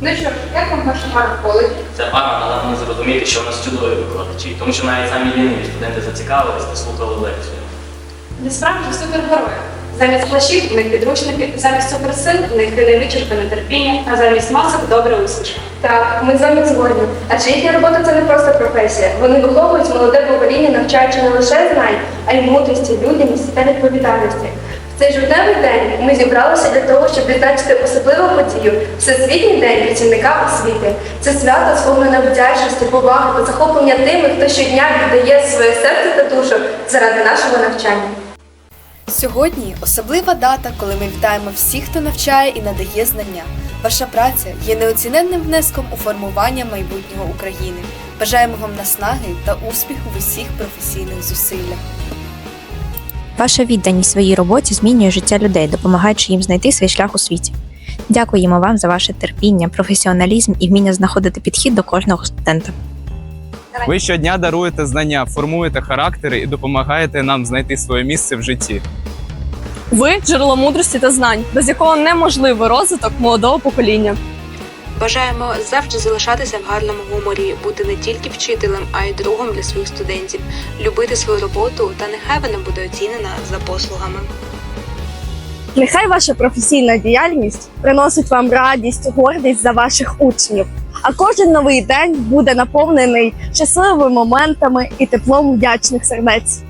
ваша пара в коледжі? Це пара нагадана зрозуміти, що в нас чудові викладачі, тому що навіть самі ліниві студенти зацікавились та слухали лекцію. Ви справді супергерої. Замість плащів в них підручники, замість суперсил в них невичерпане терпіння, а замість масок добре усмішка. Так, ми з вами згодні. Адже їхня робота це не просто професія. Вони виховують молоде покоління, навчаючи не лише знань, а й мудрості, людяності та відповідальності. Цей жовтневий день ми зібралися для того, щоб відзначити особливу подію Всесвітній день працівника освіти. Це свято сповнене вдячності, поваги та захоплення тими, хто щодня віддає своє серце та душу заради нашого навчання. Сьогодні особлива дата, коли ми вітаємо всіх, хто навчає і надає знання. Ваша праця є неоціненним внеском у формування майбутнього України. Бажаємо вам наснаги та успіху в усіх професійних зусиллях. Ваша відданість своїй роботі змінює життя людей, допомагаючи їм знайти свій шлях у світі. Дякуємо вам за ваше терпіння, професіоналізм і вміння знаходити підхід до кожного студента. Ви щодня даруєте знання, формуєте характери і допомагаєте нам знайти своє місце в житті. Ви джерело мудрості та знань, без якого неможливий розвиток молодого покоління. Бажаємо завжди залишатися в гарному гуморі, бути не тільки вчителем, а й другом для своїх студентів, любити свою роботу та нехай вона буде оцінена за послугами. Нехай ваша професійна діяльність приносить вам радість, гордість за ваших учнів. А кожен новий день буде наповнений щасливими моментами і теплом вдячних сердець.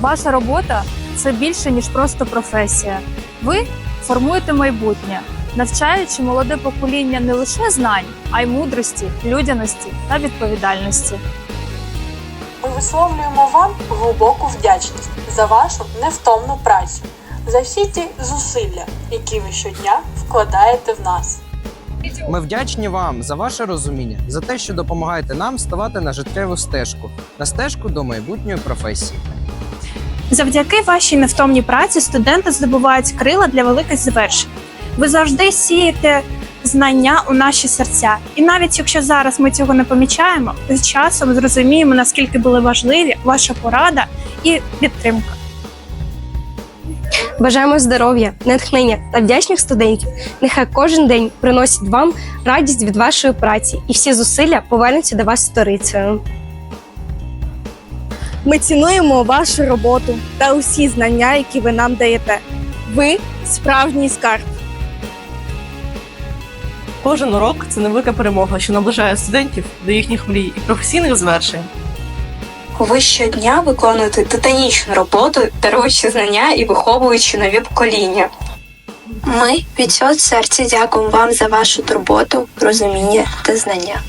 Ваша робота це більше ніж просто професія. Ви формуєте майбутнє, навчаючи молоде покоління не лише знань, а й мудрості, людяності та відповідальності. Ми висловлюємо вам глибоку вдячність за вашу невтомну працю, за всі ті зусилля, які ви щодня вкладаєте в нас. Ми вдячні вам за ваше розуміння, за те, що допомагаєте нам ставати на життєву стежку, на стежку до майбутньої професії. Завдяки вашій невтомній праці студенти здобувають крила для великих звершень. Ви завжди сієте знання у наші серця. І навіть якщо зараз ми цього не помічаємо, з часом зрозуміємо, наскільки були важливі ваша порада і підтримка. Бажаємо здоров'я, натхнення та вдячних студентів. Нехай кожен день приносить вам радість від вашої праці, і всі зусилля повернуться до вас сторицею. Ми цінуємо вашу роботу та усі знання, які ви нам даєте. Ви справжній скарб. Кожен урок це невелика перемога, що наближає студентів до їхніх мрій і професійних звершень. Ви щодня виконуєте титанічну роботу, даруючи знання і виховуючи нові покоління. Ми від цього серця дякуємо вам за вашу турботу, розуміння та знання.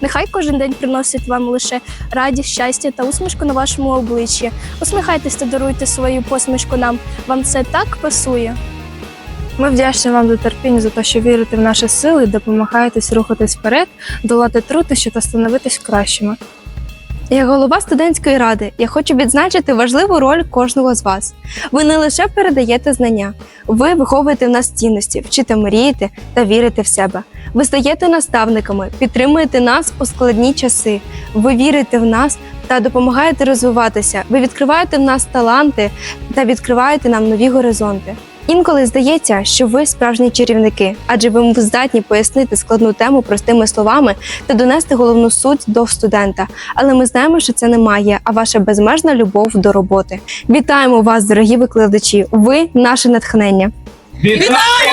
Нехай кожен день приносить вам лише радість, щастя та усмішку на вашому обличчі. Усміхайтесь та даруйте свою посмішку нам. Вам це так пасує. Ми вдячні вам за терпіння, за те, що вірите в наші сили і допомагаєтесь рухатись вперед, долати труднощі та становитись кращими. Як голова студентської ради, я хочу відзначити важливу роль кожного з вас. Ви не лише передаєте знання, ви виховуєте в нас цінності, вчите мріяти та вірити в себе. Ви стаєте наставниками, підтримуєте нас у складні часи. Ви вірите в нас та допомагаєте розвиватися. Ви відкриваєте в нас таланти та відкриваєте нам нові горизонти. Інколи здається, що ви справжні чарівники, адже ви здатні пояснити складну тему простими словами та донести головну суть до студента. Але ми знаємо, що це не має, а ваша безмежна любов до роботи. Вітаємо вас, дорогі викладачі! Ви наше натхнення. Вітаю!